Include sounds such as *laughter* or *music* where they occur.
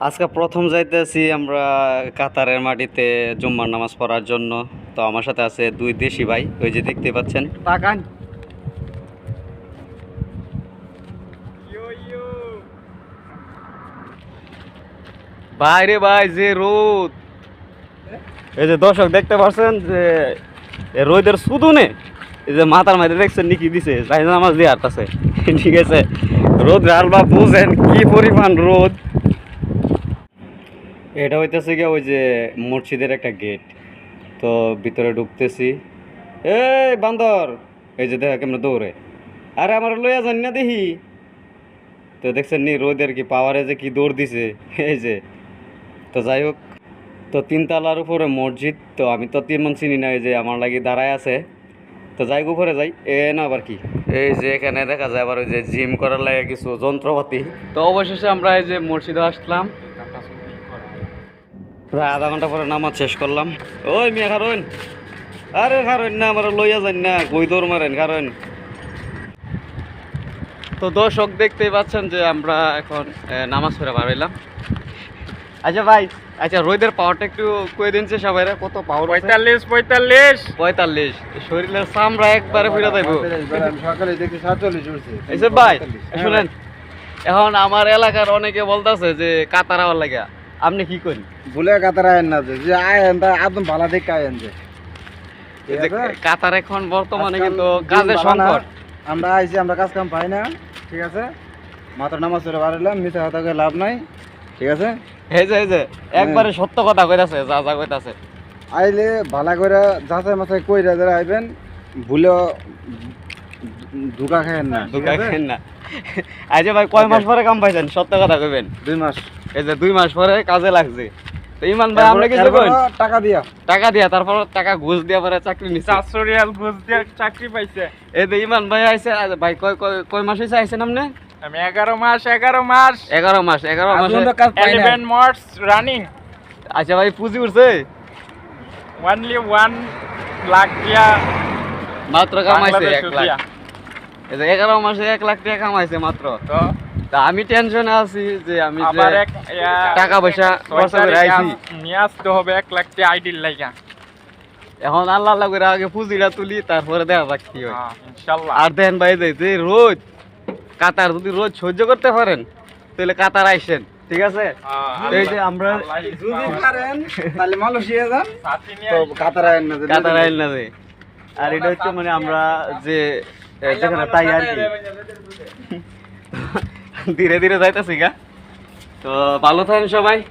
আজকে প্রথম যাইতেছি আমরা কাতারের মাটিতে জুম্মার নামাজ পড়ার জন্য। তো আমার সাথে আছে দুই দেশি ভাই ওই যে দেখতে পাচ্ছেন। তাকান। ভাই রে ভাই যে রোদ। এই যে দর্শক দেখতে পাচ্ছেন যে রোদের সুদুনে এই যে মাথার মাঝে দেখছেন নিকি দিছে যাই নামাজ দিয়ে হাঁটতেছে। ঠিক আছে রোদ আলবা বুঝেন কি পরিমাণ রোদ। এটা হইতেছে গিয়ে ওই যে মসজিদের একটা গেট। তো ভিতরে ঢুকতেছি। এই বান্দর এই যে দেখা কেমন দৌড়ে। আরে আমার লইয়া যান না দেখি। তো দেখছেন নি রোদের কি পাওয়ারে যে কি দৌড় দিছে। এই যে। তো যাই হোক তো তিনতলার উপরে মসজিদ। তো আমি তো তেমন চিনি না এই যে আমার লাগি দাঁড়ায় আছে। তো যাই উপরে যাই। এ না আবার কি। এই যে এখানে দেখা যায় আবার ওই যে জিম করার লাগে কিছু যন্ত্রপাতি। তো অবশেষে আমরা এই যে মসজিদে আসলাম। প্রায় আধা ঘণ্টা পরে নামাজ শেষ করলাম। ওই মিয়া খারুন। আরে খারুন না আমার লইয়া যান না কই দৌড় মারেন খারুন। তো দর্শক দেখতেই পাচ্ছেন যে আমরা এখন নামাজ পড়ে বাড়াইলাম আচ্ছা ভাই আচ্ছা রোদের পাওয়ারটা একটু কই দিনছে সবাই কত পাওয়ার পঁয়তাল্লিশ পঁয়তাল্লিশ। পঁয়তাল্লিশ। শরীরের চামড়া একবারে ফিরে দেবো সকালে দেখি সাতচল্লিশ উঠছে ভাই শুনেন এখন আমার এলাকার অনেকে বলতেছে যে কাতার হওয়ার লাগে আপনি কি করেন? ভুলে কাতার আয়েন না যে আয়েন তা একদম ভালো দেখে আয়েন যে। কাতার এখন বর্তমানে কিন্তু কাজের সংকট। আমরা আইছি আমরা কাজ কাম পাই না ঠিক আছে? মাত্র নামাজ পড়ে বাড়াইলাম মিথ্যা কথা লাভ নাই ঠিক আছে? এই যে এই যে একবারে সত্য কথা কইতাছে যা যা কইতাছে। আইলে ভালো করে যাচাই মাথায় কইরা যারা আইবেন ভুলেও ধোকা খায়েন না ঠিক দুকা না। আচ্ছা ভাই কয় মাস পরে কাম পাইছেন? সত্য কথা কইবেন। দুই মাস। এই যে দুই মাস পরে কাজে লাগছে। তো ইমান ভাই আমরা কিছু এরপরে টাকা দিয়া। টাকা দিয়া তারপর টাকা ঘুষ দিয়া পরে চাকরি নিচ্ছে চারশো রিয়াল ঘুষ দিয়ে চাকরি পাইছে। এই যে ইমান ভাই আইছে ভাই কয় কয়- কয় মাস হইছে আইছেন আপনি? আমি এগারো মাস এগারো মাস। এগারো মাস এগারো আজ মাসে। পর্যন্ত কাজ পাই না এলেভেন মার্চ রানিং আচ্ছা ভাই পুঁজি উঠছে? ওয়ানলি ওয়ান লাখ দিয়া মাত্র কামাইছে বাংলাদেশ এক লাখ। এগারো মাসে এক লাখ টাকা কামাইছে মাত্র। তো? তা আমি টেনশনে আছি যে আমি টাকা পয়সা খরচা করে আইছি। নিয়ে আসতে হবে এক লাখ টাকা আইডির লাইগা এখন আল্লাহ আল্লাহ করে আগে পুঁজিটা তুলি তারপরে দেখা যাক কি হয়। হ্যাঁ, আর দেখেন ভাই যে রোজ কাতার যদি রোজ সহ্য করতে পারেন তাহলে কাতার আইসেন ঠিক আছে? হ্যাঁ, এই যে আমরা যদি পারেন তাহলে মালয়েশিয়া যান। তো কাতার আয়েন না কাতার আইল না যে। আর এটা হচ্ছে মানে আমরা যে যেখানে তাই আর কি। *laughs* ধীরে ধীরে যাইতেছি গা। তো ভালো থাকেন সবাই।